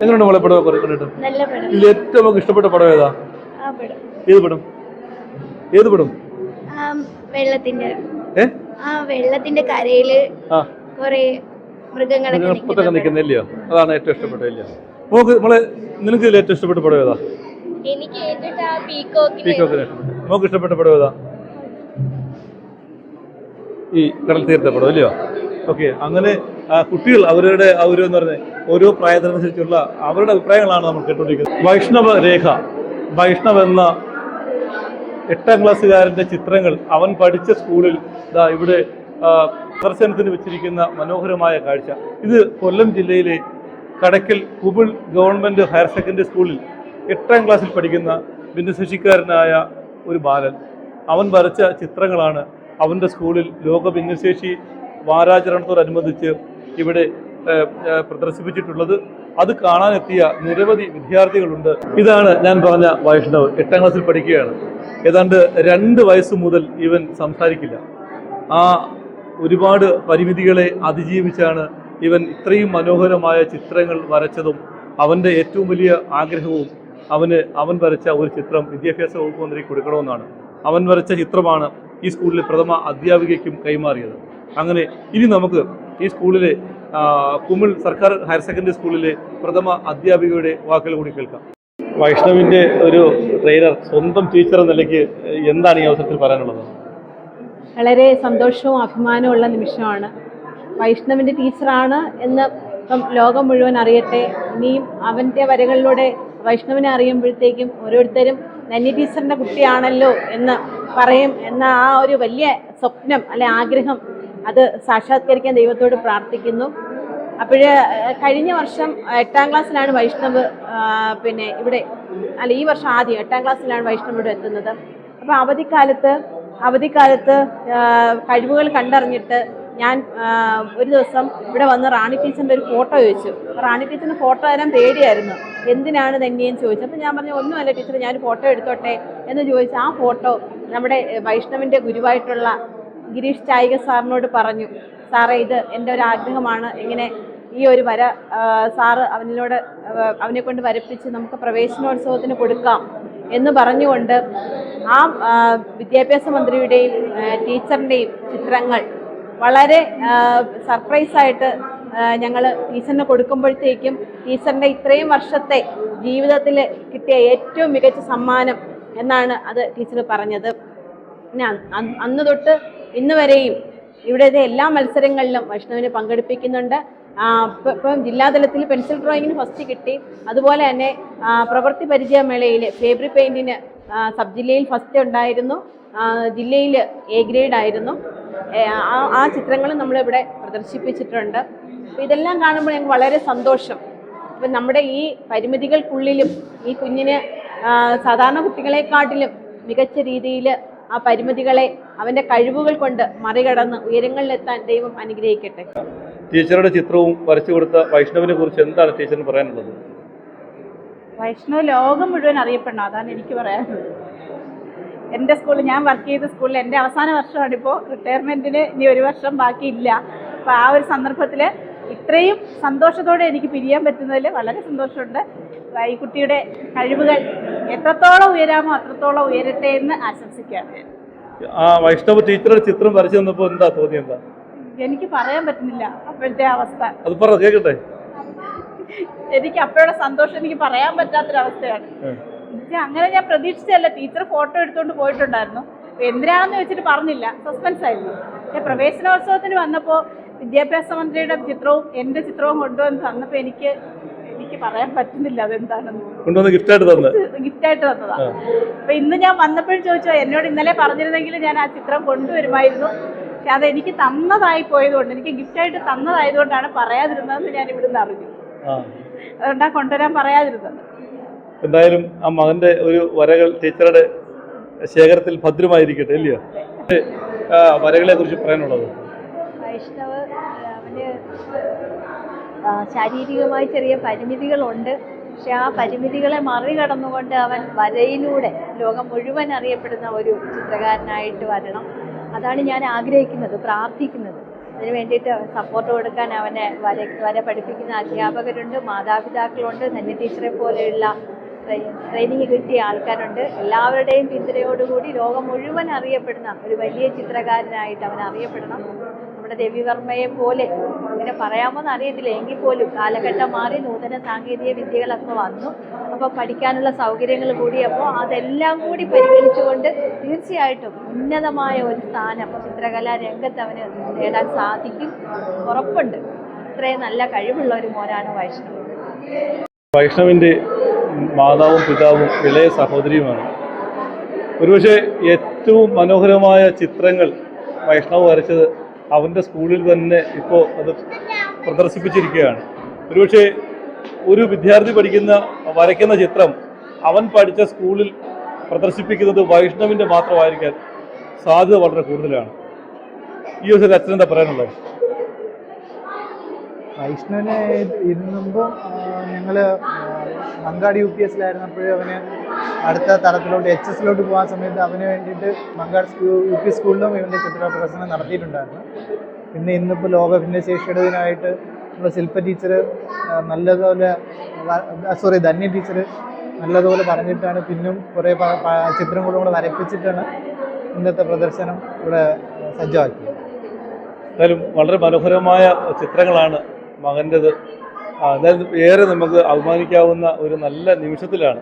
എങ്ങനെയുണ്ട് മോളെ പടം കുറെ കണ്ടിട്ട്? ഇതിൽ ഏറ്റവും നമുക്ക് ഇഷ്ടപ്പെട്ട പടം ഏതാ? ഏത് പടം? ഏത് പടം? വെള്ളത്തിന്റെ ആ വെള്ളത്തിന്റെ കരയിൽ ആ. കൊറേ മൃഗങ്ങളൊക്കെ പുറത്തൊക്കെ നിൽക്കുന്നില്ലയോ അതാണ് ഏറ്റവും ഇഷ്ടപ്പെട്ട ഇല്ല. മോക്ക് മോളെ നിനക്ക് ഇതിൽ ഏറ്റവും ഇഷ്ടപ്പെട്ട പടം ഏതാ? എനിക്ക് പീക്കോക്കിനെ ഇഷ്ടപ്പെട്ടു. മോക്ക് ഇഷ്ടപ്പെട്ട പടം ഏതാ? ഈ കടൽ തീരത്തെ പടം ഇല്ലയോ? ഓക്കെ അങ്ങനെ കുട്ടികൾ അവരുടെ അവർ എന്ന് പറഞ്ഞ ഓരോ പ്രായത്തിനനുസരിച്ചുള്ള അവരുടെ അഭിപ്രായങ്ങളാണ് നമ്മൾ കേട്ടുകൊണ്ടിരിക്കുന്നത്. വൈഷ്ണവ രേഖ വൈഷ്ണവ് എന്ന എട്ടാം ക്ലാസ്സുകാരന്റെ ചിത്രങ്ങൾ അവൻ പഠിച്ച സ്കൂളിൽ ഇതാ ഇവിടെ പ്രദർശനത്തിന് വെച്ചിരിക്കുന്ന മനോഹരമായ കാഴ്ച. ഇത് കൊല്ലം ജില്ലയിലെ കടക്കൽ കുബിൾ ഗവൺമെന്റ് ഹയർ സെക്കൻഡറി സ്കൂളിൽ എട്ടാം ക്ലാസ്സിൽ പഠിക്കുന്ന ഭിന്നശേഷിക്കാരനായ ഒരു ബാലൻ. അവൻ വരച്ച ചിത്രങ്ങളാണ് അവന്റെ സ്കൂളിൽ ലോക ഭിന്നശേഷി വാരാചരണത്തോടനുബന്ധിച്ച് ഇവിടെ പ്രദർശിപ്പിച്ചിട്ടുള്ളത്. അത് കാണാനെത്തിയ നിരവധി വിദ്യാർത്ഥികളുണ്ട്. ഇതാണ് ഞാൻ പറഞ്ഞ വൈഷ്ണവ് എട്ടാം ക്ലാസ്സിൽ പഠിക്കുകയാണ്. ഏതാണ്ട് രണ്ട് വയസ്സ് മുതൽ ഇവൻ സംസാരിക്കില്ല. ആ ഒരുപാട് പരിമിതികളെ അതിജീവിച്ചാണ് ഇവൻ ഇത്രയും മനോഹരമായ ചിത്രങ്ങൾ വരച്ചതും അവന്റെ ഏറ്റവും വലിയ ആഗ്രഹവും അവന് അവൻ വരച്ച ഒരു ചിത്രം വിദ്യാഭ്യാസ വകുപ്പ് മന്ത്രി കൊടുക്കണമെന്നാണ്. അവൻ വരച്ച ചിത്രമാണ് ഈ സ്കൂളിലെ പ്രഥമ അധ്യാപികയ്ക്കും കൈമാറിയത്. അങ്ങനെ ഇനി നമുക്ക് ഈ സ്കൂളിലെ കുമിൾ സർക്കാർ ഹയർ സെക്കൻഡറി സ്കൂളിലെ പ്രഥമ അധ്യാപികയുടെ വാക്കുകൾ കൂടി കേൾക്കാം. വൈഷ്ണവിന്റെ ഒരു ട്രെയിനർ സ്വന്തം ടീച്ചർ എന്ന നിലയ്ക്ക് എന്താണ് ഈ അവസരത്തിൽ പറയാനുള്ളത്? വളരെ സന്തോഷവും അഭിമാനവും ഉള്ള നിമിഷമാണ്. വൈഷ്ണവിന്റെ ടീച്ചറാണ് എന്ന് ഇപ്പം ലോകം മുഴുവൻ അറിയട്ടെ ഇനിയും അവന്റെ വരകളിലൂടെ വൈഷ്ണവിനെ അറിയുമ്പോഴത്തേക്കും ഓരോരുത്തരും നന്നി ടീച്ചറിന്റെ കുട്ടിയാണല്ലോ എന്ന് പറയും എന്ന ആ ഒരു വലിയ സ്വപ്നം അല്ലെ ആഗ്രഹം അത് സാക്ഷാത്കരിക്കാൻ ദൈവത്തോട് പ്രാർത്ഥിക്കുന്നു. അപ്പോൾ കഴിഞ്ഞ വർഷം എട്ടാം ക്ലാസ്സിലാണ് വൈഷ്ണവ് പിന്നെ ഇവിടെ അല്ല ഈ വർഷം ആദ്യം എട്ടാം ക്ലാസ്സിലാണ് വൈഷ്ണവ് ഇവിടെ എത്തുന്നത്. അപ്പോൾ അവധിക്കാലത്ത് അവധിക്കാലത്ത് കഴിവുകൾ കണ്ടറിഞ്ഞിട്ട് ഞാൻ ഒരു ദിവസം ഇവിടെ വന്ന് റാണി ടീച്ചറിന്റെ ഒരു ഫോട്ടോ ചോദിച്ചു. റാണി ടീച്ചറിന് ഫോട്ടോ തരാൻ പേടിയായിരുന്നു. എന്തിനാണ് തന്നെയെന്ന് ചോദിച്ചു അപ്പോൾ ഞാൻ പറഞ്ഞു ഒന്നുമല്ല ടീച്ചർ ഞാൻ ഫോട്ടോ എടുത്തോട്ടെ? എന്ന് ചോദിച്ചു ആ ഫോട്ടോ നമ്മുടെ വൈഷ്ണവിന്റെ ഗുരുവായിട്ടുള്ള ഗിരീഷ് ചായിക സാറിനോട് പറഞ്ഞു സാറേ ഇത് എന്റെ ഒരു ആഗ്രഹമാണ്. ഇങ്ങനെ ഈ ഒരു വര സാറ് അവനിലൂടെ അവനെ കൊണ്ട് വരപ്പിച്ച് നമുക്ക് പ്രവേശനോത്സവത്തിന് കൊടുക്കാം. എന്ന് പറഞ്ഞുകൊണ്ട് ആ വിദ്യാഭ്യാസ മന്ത്രിയുടെയും ടീച്ചറിന്റെയും ചിത്രങ്ങൾ വളരെ സർപ്രൈസായിട്ട് ഞങ്ങൾ ടീച്ചറിന് കൊടുക്കുമ്പോഴത്തേക്കും ടീച്ചറിന്റെ ഇത്രയും വർഷത്തെ ജീവിതത്തിൽ കിട്ടിയ ഏറ്റവും മികച്ച സമ്മാനം എന്നാണ് അത് ടീച്ചർ പറഞ്ഞത്. പിന്നെ അന്ന് തൊട്ട് ഇന്ന് വരെയും ഇവിടുത്തെ എല്ലാ മത്സരങ്ങളിലും വൈഷ്ണവിനെ പങ്കെടുപ്പിക്കുന്നുണ്ട്. ഇപ്പം ജില്ലാതലത്തിൽ പെൻസിൽ ഡ്രോയിങ്ങിന് ഫസ്റ്റ് കിട്ടി. അതുപോലെ തന്നെ പ്രവൃത്തി പരിചയമേളയിൽ ഫേബ്രി പെയിന്റിന് സബ് ജില്ലയിൽ ഫസ്റ്റ് ഉണ്ടായിരുന്നു. ജില്ലയിൽ എ ഗ്രേഡ് ആയിരുന്നു. ആ ആ ചിത്രങ്ങളും നമ്മളിവിടെ പ്രദർശിപ്പിച്ചിട്ടുണ്ട്. അപ്പോൾ ഇതെല്ലാം കാണുമ്പോൾ ഞങ്ങൾക്ക് വളരെ സന്തോഷം. അപ്പം നമ്മുടെ ഈ പരിമിതികൾക്കുള്ളിലും ഈ കുഞ്ഞിന് സാധാരണ കുട്ടികളെക്കാട്ടിലും മികച്ച രീതിയിൽ ആ പരിമിതികളെ അവന്റെ കഴിവുകൾ കൊണ്ട് മറികടന്ന് ഉയരങ്ങളിലെത്താൻ ദൈവം അനുഗ്രഹിക്കട്ടെ. ടീച്ചറുടെ ചിത്രവും വരച്ചു കൊടുത്ത വൈഷ്ണവിനെ കുറിച്ച് എന്താണ് ടീച്ചറിന് പറയാനുള്ളത്? വൈഷ്ണവ് ലോകം മുഴുവൻ അറിയപ്പെടണം അതാണ് എനിക്ക് പറയാനുള്ളത്. എന്റെ സ്കൂളിൽ ഞാൻ വർക്ക് ചെയ്ത സ്കൂളിൽ എന്റെ അവസാന വർഷമാണ് ഇപ്പോൾ റിട്ടയർമെന്റിന് ഇനി ഒരു വർഷം ബാക്കിയില്ല. അപ്പോൾ ആ ഒരു സന്ദർഭത്തിൽ ഇത്രയും സന്തോഷത്തോടെ എനിക്ക് പിരിയാൻ പറ്റുന്നതിൽ വളരെ സന്തോഷമുണ്ട്. ഈ കുട്ടിയുടെ കഴിവുകൾ എത്രത്തോളം ഉയരാമോ അത്രത്തോളം ഉയരട്ടെ എന്ന് ആശംസിക്കുകയാണ് ആ വൈഷ്ണവ് ടീച്ചറുടെ ചിത്രം വരച്ചു തന്നപ്പോൾ എന്താ എനിക്ക് പറയാൻ പറ്റുന്നില്ല അപ്പോഴത്തെ അവസ്ഥ. അത് പറ കേൾക്കട്ടെ എനിക്ക് അപ്പോഴുള്ള സന്തോഷം എനിക്ക് പറയാൻ പറ്റാത്തൊരവസ്ഥയാണ്. അങ്ങനെ ഞാൻ പ്രതീക്ഷിച്ചല്ല ടീച്ചർ ഫോട്ടോ എടുത്തുകൊണ്ട് പോയിട്ടുണ്ടായിരുന്നു. എന്തിനാണെന്ന് വെച്ചിട്ട് പറഞ്ഞില്ല. സസ്പെൻസ് ആയിരുന്നു. പക്ഷേ പ്രവേശനോത്സവത്തിന് വന്നപ്പോൾ വിദ്യാഭ്യാസ മന്ത്രിയുടെ ചിത്രവും എന്റെ ചിത്രവും കൊണ്ടുവന്ന് തന്നപ്പോൾ എനിക്ക് എനിക്ക് പറയാൻ പറ്റുന്നില്ല അതെന്താണെന്ന്. കൊണ്ടുവന്ന് ഗിഫ്റ്റായിട്ട് ഗിഫ്റ്റ് ആയിട്ട് തന്നതാ. അപ്പൊ ഇന്ന് ഞാൻ വന്നപ്പോഴും ചോദിച്ചോ എന്നോട് ഇന്നലെ പറഞ്ഞിരുന്നെങ്കിൽ ഞാൻ ആ ചിത്രം കൊണ്ടുവരുമായിരുന്നു. പക്ഷെ അത് എനിക്ക് തന്നതായി പോയതുകൊണ്ട് എനിക്ക് ഗിഫ്റ്റ് ആയിട്ട് തന്നതായതുകൊണ്ടാണ് പറയാതിരുന്നതെന്ന് ഞാൻ ഇവിടുന്ന് അറിഞ്ഞു. അതുകൊണ്ടാ കൊണ്ടുവരാൻ പറയാതിരുന്നത്. എന്തായാലും ആ മകന്റെ ഒരു വരകൾ ടീച്ചറുടെ ശേഖരത്തിൽ ഭദ്രമായിരിക്കട്ടെ ഇല്ലയോ? വരകളെ കുറിച്ച് പറയാനുള്ളത്. വൈഷ്ണവ് അവന്റെ ശാരീരികമായി ചെറിയ പരിമിതികളുണ്ട്. പക്ഷെ ആ പരിമിതികളെ മറികടന്നുകൊണ്ട് അവൻ വരയിലൂടെ ലോകം മുഴുവൻ അറിയപ്പെടുന്ന ഒരു ചിത്രകാരനായിട്ട് വരണം. അതാണ് ഞാൻ ആഗ്രഹിക്കുന്നത് പ്രാർത്ഥിക്കുന്നത്. അതിന് വേണ്ടിയിട്ട് സപ്പോർട്ട് കൊടുക്കാൻ അവനെ വര വര പഠിപ്പിക്കുന്ന അധ്യാപകരുണ്ട് മാതാപിതാക്കളുണ്ട് തന്നെ ടീച്ചറെ പോലെയുള്ള ട്രെയി- ട്രെയിനിങ് കിട്ടിയ ആൾക്കാരുണ്ട്. എല്ലാവരുടെയും പിന്തുണയോടുകൂടി ലോകം മുഴുവൻ അറിയപ്പെടുന്ന ഒരു വലിയ ചിത്രകാരനായിട്ട് അവൻ അറിയപ്പെടണം. നമ്മുടെ രവിവർമ്മയെ പോലെ ഇങ്ങനെ പറയാമോന്ന് അറിയത്തില്ല. എങ്കിൽ പോലും കാലഘട്ടം മാറി നൂതന സാങ്കേതിക വിദ്യകളൊക്കെ വന്നു. അപ്പോൾ പഠിക്കാനുള്ള സൗകര്യങ്ങൾ കൂടിയപ്പോൾ അതെല്ലാം കൂടി പരിഗണിച്ചുകൊണ്ട് തീർച്ചയായിട്ടും ഉന്നതമായ ഒരു സ്ഥാനം ചിത്രകലാ രംഗത്ത് അവന് നേടാൻ സാധിക്കും. ഉറപ്പുണ്ട്. അത്രയും നല്ല കഴിവുള്ള ഒരു മോനാണ് വൈഷ്ണവ്. വൈഷ്ണവിന്റെ മാതാവും പിതാവും ഇളയ സഹോദരിയുമാണ്. ഒരുപക്ഷെ ഏറ്റവും മനോഹരമായ ചിത്രങ്ങൾ വൈഷ്ണവ് വരച്ചത് അവന്റെ സ്കൂളിൽ തന്നെ ഇപ്പോൾ അത് പ്രദർശിപ്പിച്ചിരിക്കുകയാണ്. ഒരുപക്ഷെ ഒരു വിദ്യാർത്ഥി പഠിക്കുന്ന വരയ്ക്കുന്ന ചിത്രം അവൻ പഠിച്ച സ്കൂളിൽ പ്രദർശിപ്പിക്കുന്നത് വൈഷ്ണവിന്റെ മാത്രമായിരിക്കാൻ സാധ്യത വളരെ കൂടുതലാണ്. ഈ അച്ഛൻ എന്താ പറയാനുള്ളത്? വൈഷ്ണവിനെ ഇരുന്നുമ്പോൾ ഞങ്ങൾ മങ്കാട് യു പി എസിലായിരുന്നപ്പോഴും അവന് അടുത്ത തലത്തിലോട്ട് എച്ച് എസിലോട്ട് പോകാൻ സമയത്ത് അവന് വേണ്ടിയിട്ട് മങ്കാട് യു പി സ്കൂളിലും ഇവന്റെ ചിത്ര പ്രദർശനം നടത്തിയിട്ടുണ്ടായിരുന്നു. പിന്നെ ഇന്നിപ്പോൾ ലോക ഭിന്നശേഷിയുടെ ദിനമായിട്ട് നമ്മുടെ ശില്പ ടീച്ചർ നല്ലതുപോലെ സോറി ധന്യ ടീച്ചർ നല്ലതുപോലെ പറഞ്ഞിട്ടാണ് പിന്നും കുറേ ചിത്രം കൂടെ വരപ്പിച്ചിട്ടാണ് ഇന്നത്തെ പ്രദർശനം ഇവിടെ സജ്ജമാക്കിയത്. എന്തായാലും വളരെ മനോഹരമായ ചിത്രങ്ങളാണ് മകന്റെത്. ഏറെ നമുക്ക് അഭിമാനിക്കാവുന്ന ഒരു നല്ല നിമിഷത്തിലാണ്